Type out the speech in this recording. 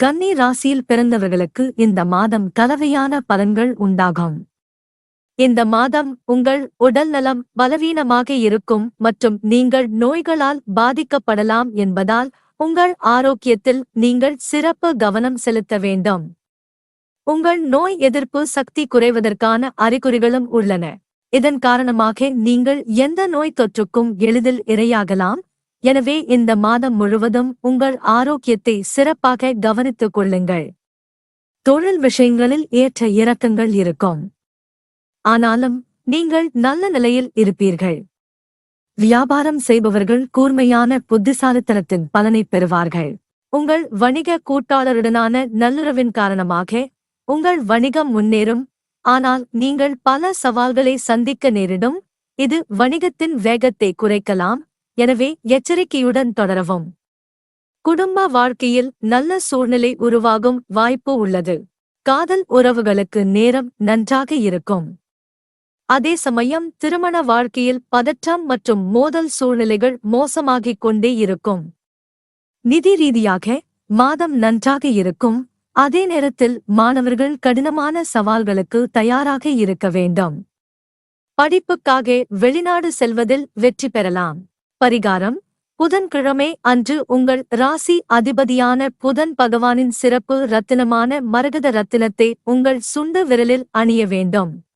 கன்னி ராசியில் பிறந்தவர்களுக்கு இந்த மாதம் கலவையான பலன்கள் உண்டாகும். இந்த மாதம் உங்கள் உடல் நலம் பலவீனமாக இருக்கும் மற்றும் நீங்கள் நோய்களால் பாதிக்கப்படலாம் என்பதால் உங்கள் ஆரோக்கியத்தில் நீங்கள் சிறப்பு கவனம் செலுத்த வேண்டும். உங்கள் நோய் எதிர்ப்பு சக்தி குறைவதற்கான அறிகுறிகளும் உள்ளன. இதன் காரணமாக நீங்கள் எந்த நோய் தொற்றுக்கும் எளிதில் இரையாகலாம். எனவே இந்த மாதம் முழுவதும் உங்கள் ஆரோக்கியத்தை சிறப்பாக கவனித்துக் கொள்ளுங்கள். தொழில் விஷயங்களில் ஏற்ற இறக்கங்கள் இருக்கும். ஆனாலும் நீங்கள் நல்ல நிலையில் இருப்பீர்கள். வியாபாரம் செய்பவர்கள் கூர்மையான புத்திசாலித்தனத்தின் பலனை பெறுவார்கள். உங்கள் வணிக கூட்டாளருடனான நல்லுறவின் காரணமாக உங்கள் வணிகம் முன்னேறும். ஆனால் நீங்கள் பல சவால்களை சந்திக்க நேரிடும். இது வணிகத்தின் வேகத்தை குறைக்கலாம். எனவே எச்சரிக்கையுடன் தொடரவும். குடும்ப வாழ்க்கையில் நல்ல சூழ்நிலை உருவாகும் வாய்ப்பு உள்ளது. காதல் உறவுகளுக்கு நேரம் நன்றாக இருக்கும். அதே சமயம் திருமண வாழ்க்கையில் பதற்றம் மற்றும் மோதல் சூழ்நிலைகள் மோசமாகிக் கொண்டே இருக்கும். நிதி ரீதியாக மாதம் நன்றாக இருக்கும். அதே நேரத்தில் மாணவர்கள் கடினமான சவால்களுக்கு தயாராக இருக்க வேண்டும். படிப்புக்காக வெளிநாடு செல்வதில் வெற்றி பெறலாம். பரிகாரம். புதன்கிழமை அன்று உங்கள் ராசி அதிபதியான புதன் பகவானின் சிறப்பு ரத்தினமான மரகத ரத்தினத்தை உங்கள் சுண்டு விரலில் அணிய வேண்டும்.